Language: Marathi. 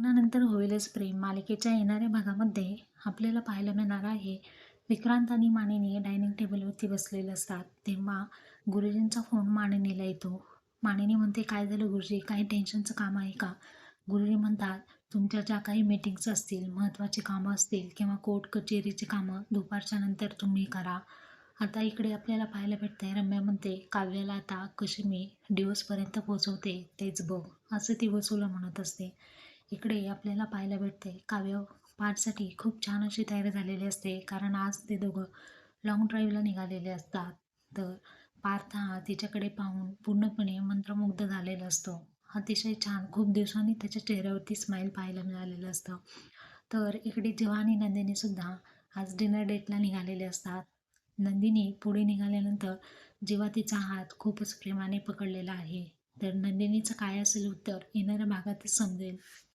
लग्नानंतर होईलच प्रेम. मालिकेच्या येणाऱ्या भागामध्ये आपल्याला पाहायला मिळणार आहे विक्रांत आणि मानिनी डायनिंग टेबलवरती बसलेले असतात. तेव्हा गुरुजींचा फोन मानिनीला येतो. मानिनी म्हणते काय झालं गुरुजी? काही टेन्शनचं काम आहे का? गुरुजी म्हणतात तुमच्या ज्या काही मीटिंग्स असतील महत्त्वाची कामं असतील किंवा कोर्ट कचेरीची कामं दुपारच्या नंतर तुम्ही करा. आता इकडे आपल्याला पाहायला भेटतंय. रम्या म्हणते काव्याला आता कशी मी दिवसपर्यंत पोचवते तेच बघ. असं ती वसूला म्हणत असते. इकडे आपल्याला पाहायला भेटते. काव्य पाठसाठी खूप छान अशी तयारी झालेली असते. कारण आज ते दोघं लॉंग ड्राईव्हला निघालेले असतात. तर पार्थ हा तिच्याकडे पाहून पूर्णपणे मंत्रमुग्ध झालेला असतो. अतिशय छान खूप दिवसांनी त्याच्या चेहऱ्यावरती स्माईल पाहायला मिळालेलं असतं. तर इकडे जेव्हा आणि नंदिनीसुद्धा आज डिनर डेटला निघालेले असतात. नंदिनी पुढे निघाल्यानंतर जेव्हा तिचा हात खूपच प्रेमाने पकडलेला आहे तर नंदिनीचं काय असेल उत्तर येणाऱ्या भागातच समजेल.